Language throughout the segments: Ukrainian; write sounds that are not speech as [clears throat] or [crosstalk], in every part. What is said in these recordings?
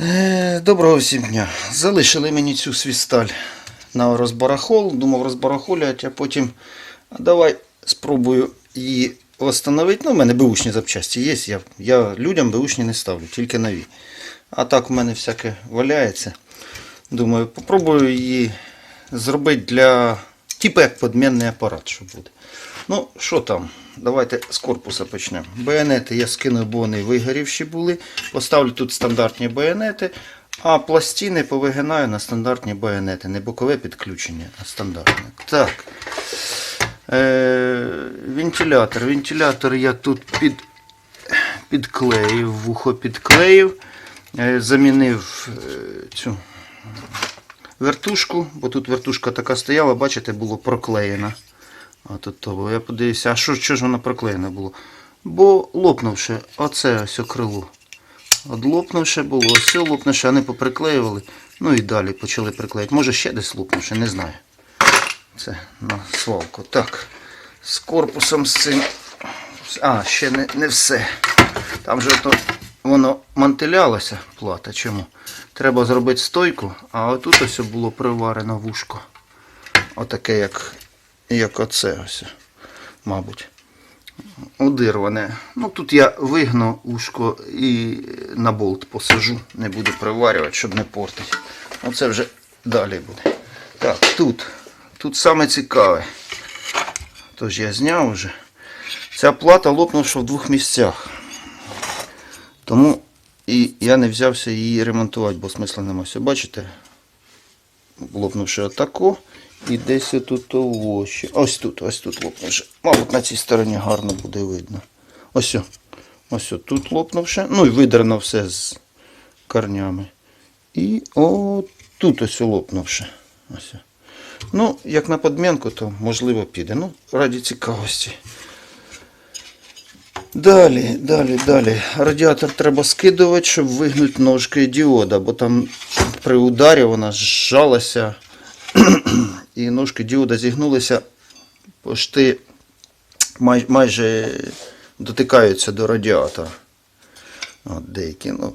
Е, Доброго всім дня. Залишили мені цю свісталь на розбарахол. Думав розбарахолювати, а потім давай спробую її встановити. Ну, у мене беушні запчасті є. Я, я людям беушні не ставлю, тільки нові. А так у мене всяке валяється. Думаю, попробую її зробити для. Типу як подмінний апарат, що буде. Ну, що там? Давайте з корпуса почнемо. Байонети я скинув, бо вони вигорівші були. Поставлю тут стандартні байонети, а пластини повигинаю на стандартні байонети. Не бокове підключення, а стандартне. Так. Е, вентилятор. Вентилятор я тут під, підклеїв, вухо підклеїв. Е, замінив е, цю вертушку, бо тут вертушка така стояла, бачите, було проклеєна. Тут того. Я подивився, а що, що ж воно проклеєне було? Бо лопнувши, оце ось крило. От лопнувши було, ось лопнувши, вони поприклеювали. Ну і далі почали приклеїти. Може ще десь лопнувши, не знаю. Це на свалку. Так. З корпусом з цим. А, ще не, не все. Там же то воно мантилялося, плата. Чому? Треба зробити стойку, а отут ось було приварено вушко. Отаке, як, як оце ось, мабуть. Удирване. Ну тут я вигну ушко і на болт посажу. Не буду приварювати, щоб не портити. Оце вже далі буде. Так, тут. Тут саме цікаве. Тож я зняв вже. Ця плата лопнувша в двох місцях. Тому і я не взявся її ремонтувати, бо смисла нема. Все, бачите? Лопнувши отако. І десь тут ще. Ось тут, ось тут лопнувши. Мабуть, на цій стороні гарно буде видно. Ось. Ось тут лопнувши. Ну і видерно все з корнями. І о, тут ось лопнувши. Ось. Ну, як на подмінку, то можливо піде. Ну, раді цікавості. Далі, далі, далі. Радіатор треба скидувати, щоб вигнути ножки діода, бо там при ударі вона зжалася [clears throat] і ножки діода зігнулися, пошти май, майже дотикаються до радіатора. От деякі. Ну,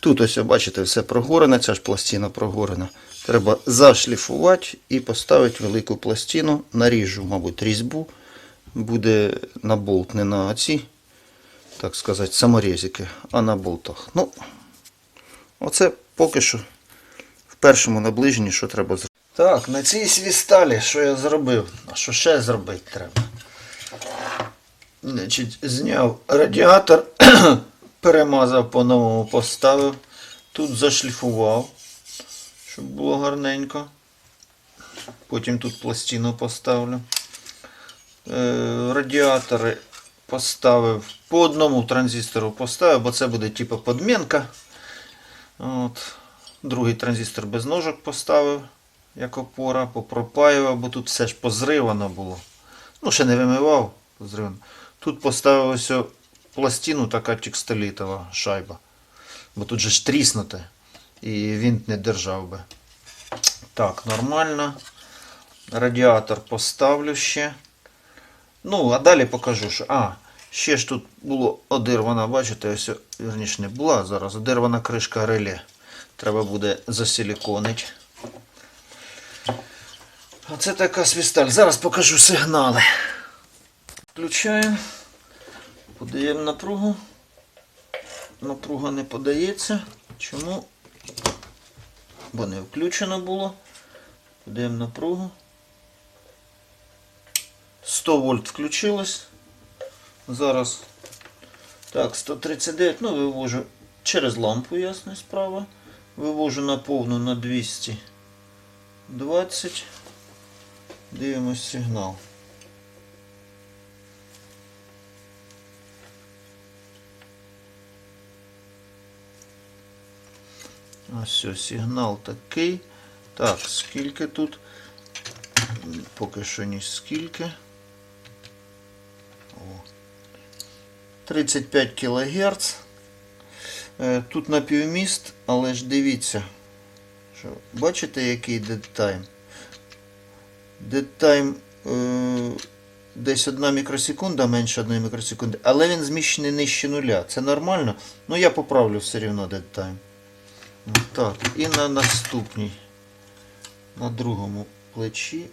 тут ось, бачите, все прогорено, ця ж пластина прогорена. Треба зашліфувати і поставити велику пластину. Наріжу, мабуть, різьбу. Буде на болт, не на оці, так сказати, саморізики, а на болтах. Ну, оце поки що в першому наближенні, що треба зробити. Так, на цій свісталі, що я зробив? А що ще зробити треба? Значить, зняв радіатор, [clears throat] перемазав по-новому, поставив. Тут зашліфував, щоб було гарненько. Потім тут пластину поставлю. Е, радіатори поставив по одному транзистору поставив, бо це буде типу подмінка. От. Другий транзистор без ножок поставив, як опора, попропаював, бо тут все ж позривано було. Ну, ще не вимивав. Позривано. Тут поставив пластину, така текстолітова шайба. Бо тут же ж тріснуте. І він не держав би. Так, нормально. Радіатор поставлю ще. Ну, а далі покажу, що. А, ще ж тут було одирвана, бачите, ось, вірніше не була зараз, одирвана кришка реле. Треба буде засиліконити. Оце така свісталь. Зараз покажу сигнали. Включаємо. Подаємо напругу. Напруга не подається. Чому? Бо не включено було. Подаємо напругу. 100 вольт включилось. Зараз. Так, 139. Ну, вивожу через лампу, ясна справа. Вивожу на повну на 220. Дивимось сигнал. Ось все, сигнал такий. Так, скільки тут? Поки що ні скільки. О. 35 кГц. Е, Тут напівміст, але ж дивіться, що, бачите, який дедтайм? Дедтайм десь 1 мікросекунда, менше 1 мікросекунди, але він зміщений нижче нуля. Це нормально. Ну я поправлю все рівно дедтайм. Так, і на наступній. На другому плечі.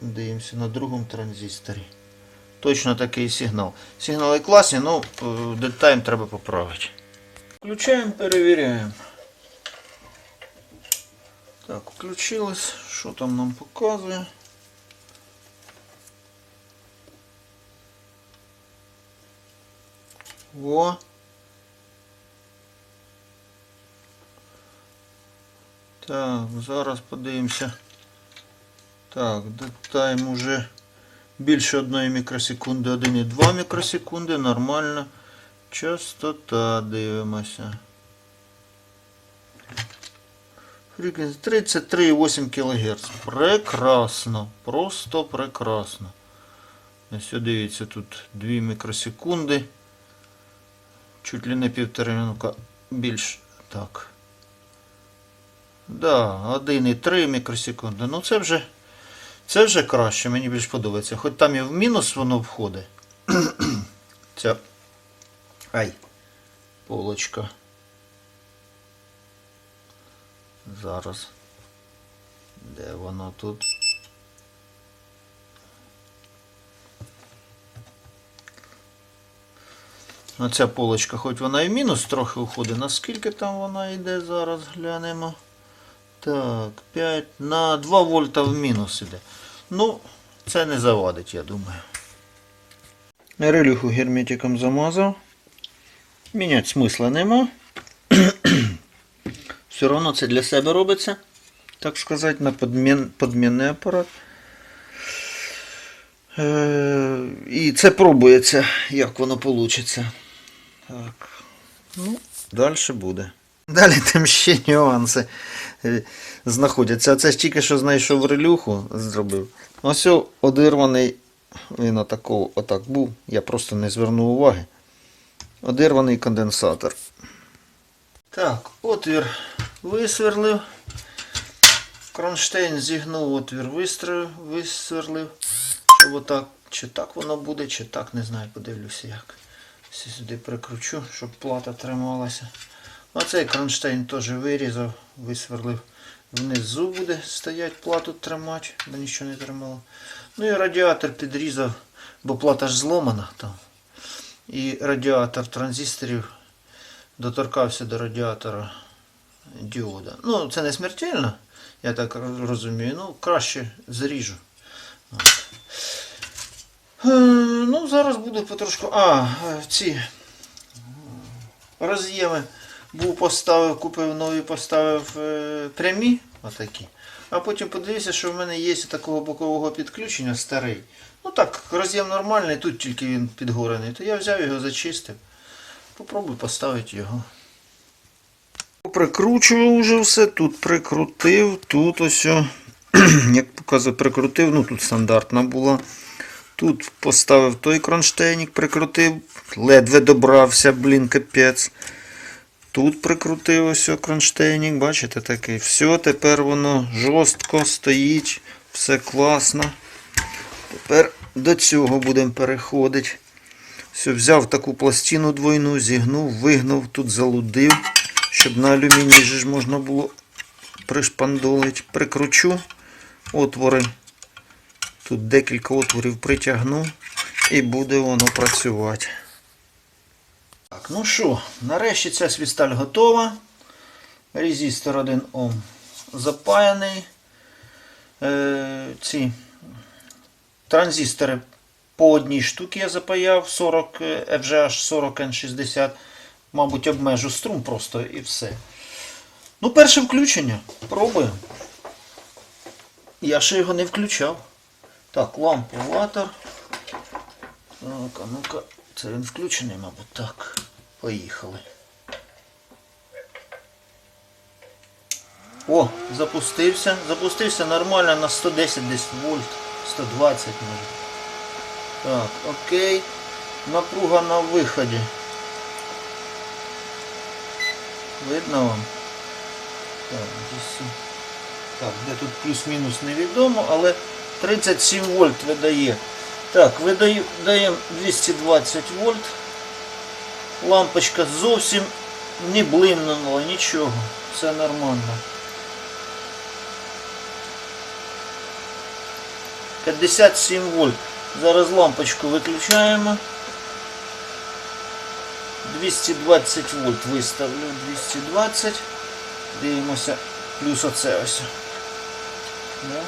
Дивимося на другому транзисторі. Точно такий сигнал. Сигнали класні, ну детайм треба поправити. Включаємо, перевіряємо. Так, включилось. Що там нам показує? О. Так, зараз подивимося. Так, детайм уже більше 1 мікросекунди, 1,2 мікросекунди, нормально. Частота дивимося. Frequency 33,8 кГц. Прекрасно. Просто прекрасно. Ось дивіться, тут 2 мікросекунди. Чуть ли не півтори минука більш. Так. Да, 1,3 мікросекунди. Ну це вже. Це вже краще, мені більш подобається. Хоч там і в мінус воно входить. [clears throat] Ця. Ай. Полочка. Зараз. Де воно тут? Оця полочка, хоч вона і мінус трохи уходить. Наскільки там вона йде зараз, глянемо. Так, 5 на 2 вольта в мінус іде. Ну, це не завадить, я думаю. Релюху герметиком замазав. Міняти смисла нема. [clears throat] Все одно це для себе робиться, так сказати, на подмін, подмінний апарат. Е, і це пробується, як воно вийде. Так. Ну, далі буде. Далі там ще нюанси е, знаходяться. Оце ж тільки що знайшов релюху, зробив. Ось одирваний, він отако, отак був, я просто не звернув уваги. Одирваний конденсатор. Так, отвір висверлив. Кронштейн зігнув отвір, вистрелив, висверлив. Щоб отак, чи так воно буде, чи так, не знаю, подивлюся як. Всі сюди прикручу, щоб плата трималася. А цей кронштейн теж вирізав, висверлив. Внизу буде стоять плату тримати, бо нічого не тримало. Ну і радіатор підрізав, бо плата ж зломана там. І радіатор транзисторів доторкався до радіатора діода. Ну, це не смертельно, я так розумію. Ну, краще зріжу. От. Е, Ну, зараз буду потрошку. А, е, ці роз'єми був поставив, купив нові, поставив е, прямі, отакі. А потім подивився, що в мене є такого бокового підключення старий. Ну так, роз'єм нормальний, тут тільки він підгорений. То я взяв його, зачистив. Попробую поставити його. Прикручував вже все, тут прикрутив, тут ось, [clears throat] як показує, прикрутив, ну тут стандартна була. Тут поставив той кронштейник, прикрутив, ледве добрався, блін, капець. Тут прикрутив ось о кронштейник, бачите такий. Все, тепер воно жорстко стоїть, все класно. Тепер до цього будемо переходити. Все, взяв таку пластину двойну, зігнув, вигнув, тут залудив, щоб на алюміній ж можна було пришпандолити. Прикручу отвори. Тут декілька отворів притягну і буде воно працювати. Так, ну що, нарешті ця свісталь готова. Резистор 1 Ом запаяний. Е, ці транзистори по одній штуці я запаяв 40 е, FGH 40N60. Мабуть, обмежу струм просто і все. Ну, перше включення. Пробуємо. Я ще його не включав. Так, лампуватор. Ну-ка, ну-ка. Це він включений, мабуть. Так. Поїхали. О, запустився. Запустився нормально на 110 десь вольт. 120 може. Так, окей. Напруга на виході. Видно вам? Так, десь. Так, де тут плюс-мінус невідомо, але 37 вольт видає. Так, видаємо 220 вольт. Лампочка зовсім не блимнуло, нічого. Все нормально. 57 вольт. Зараз лампочку виключаємо. 220 вольт виставлю. 220. Дивимося. Плюс оце ось. Да?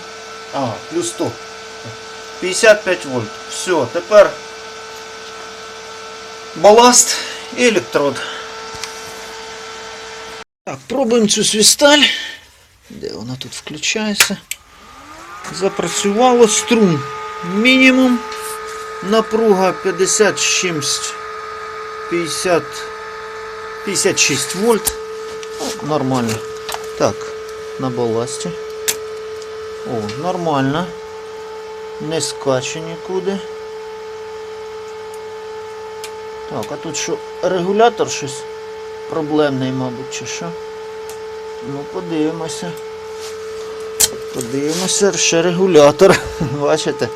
А, плюс 100. 55 вольт. Все, тепер баласт і електрод. Так, пробуємо цю свісталь. Де вона тут включається? Запрацювало струм. Мінімум. Напруга 50 чимсь. 50. 56 вольт. Нормально. Так, на баласті. О, нормально. Не скаче нікуди. Так, а тут що, регулятор щось проблемний, мабуть, чи що? Ну, подивимося. Подивимося, ще регулятор. [laughs] Бачите?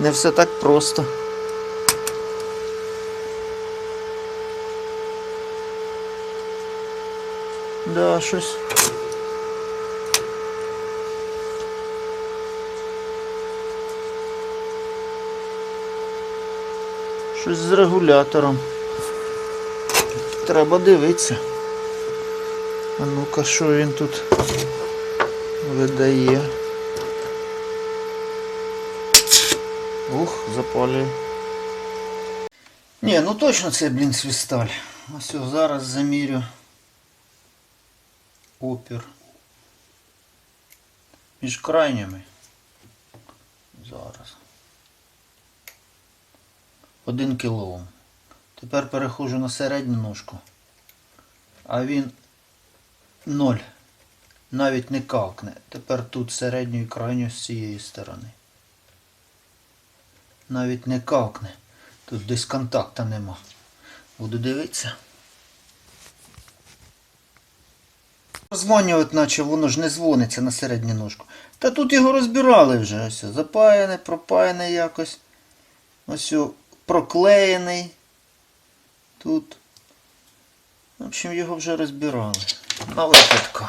Не все так просто. Да, щось. Щось з регулятором. Треба дивитися. А ну-ка, що він тут видає? Ух, запалює. Ні, ну точно це, блін, свісталь. Ось зараз замірю опір між крайніми. Зараз. 1 кОм. Тепер переходжу на середню ножку. А він 0. Навіть не калкне. Тепер тут середню і крайню з цієї сторони. Навіть не калкне. Тут десь контакта нема. Буду дивитися. Розманювати, наче воно ж не дзвониться на середню ножку. Та тут його розбирали вже. Ось, запаяне, пропаяне якось. Ось проклеєний. Тут. В общем, його вже розбирали. На випадку.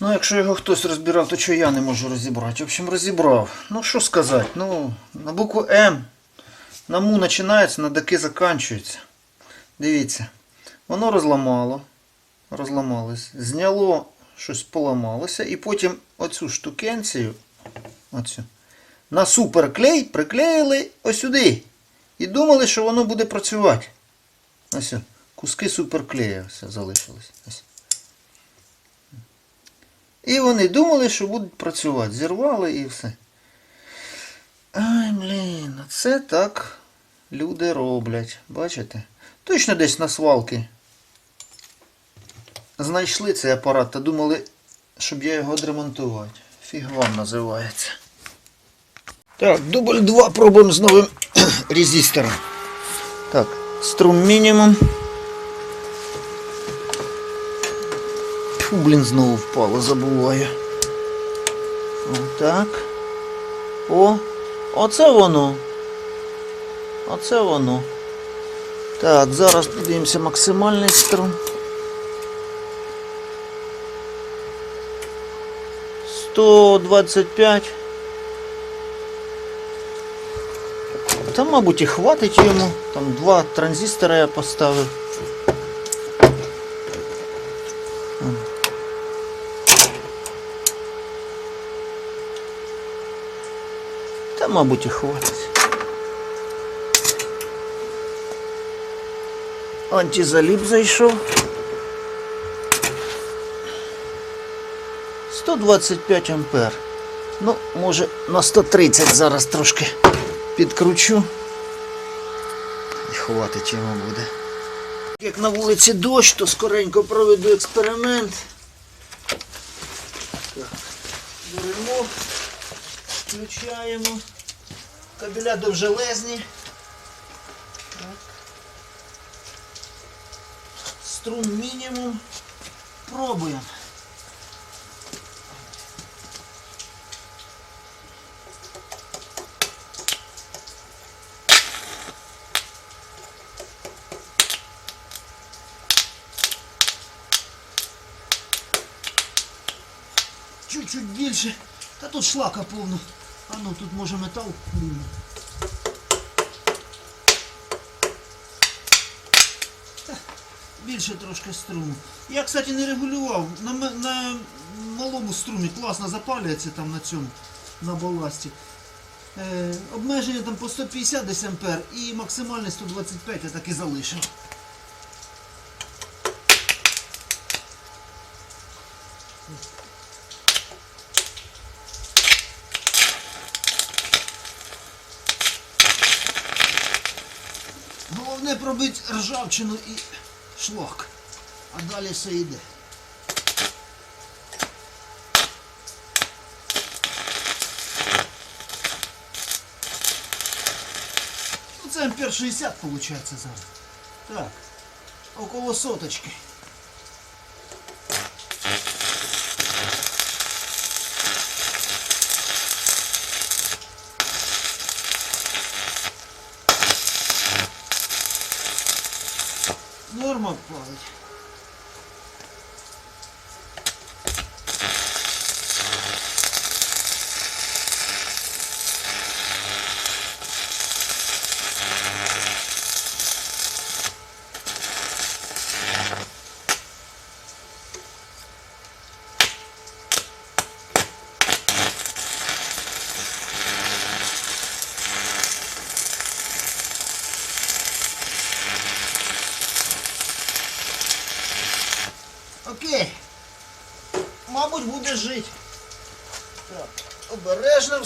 Ну, якщо його хтось розбирав, то чого я не можу розібрати? В общем, розібрав. Ну, що сказати? Ну, на букву М. На му починається, на даки закінчується. Дивіться. Воно розламало. Розламалось. Зняло, щось поламалося. І потім оцю штукенцію. Оцю. На суперклей приклеїли ось сюди. І думали, що воно буде працювати. Ось. Куски суперклея все залишились. Ось. І вони думали, що будуть працювати. Зірвали і все. Ай, блін, це так люди роблять. Бачите? Точно десь на свалки. Знайшли цей апарат та думали, щоб я його відремонтувати. Фіг вам називається. Так, дубль 2 пробуємо з новим [clears throat] резистором. Так, струм мінімум. Фу, блін, знову впало, забуваю. Отак. О, оце воно. Оце воно. Так, зараз подивимося максимальний струм. 125. Та, мабуть, і хватить йому. Там два транзистора я поставив. Та, мабуть, і хватить. Антизаліп зайшов. 125 ампер. Ну, може на 130 зараз трошки підкручу. І хватить йому буде. Як на вулиці дощ, то скоренько проведу експеримент. Так, беремо, включаємо. Кабеля довжелезні. Так. Струм мінімум. Пробуємо. Чуть-чуть більше. Та тут шлака повно. А ну тут може метал. Та, Більше трошки струму. Я, кстати, не регулював. На, на малому струмі класно запалюється там на цьому, на баласті. Е, обмеження там по 150 десь ампер і максимальне 125 я так і залишив. Пробити ржавчину і шлак. А далі все йде. Ну це ампер 60 виходить зараз. Так. Около соточки. world.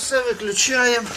Все виключаємо.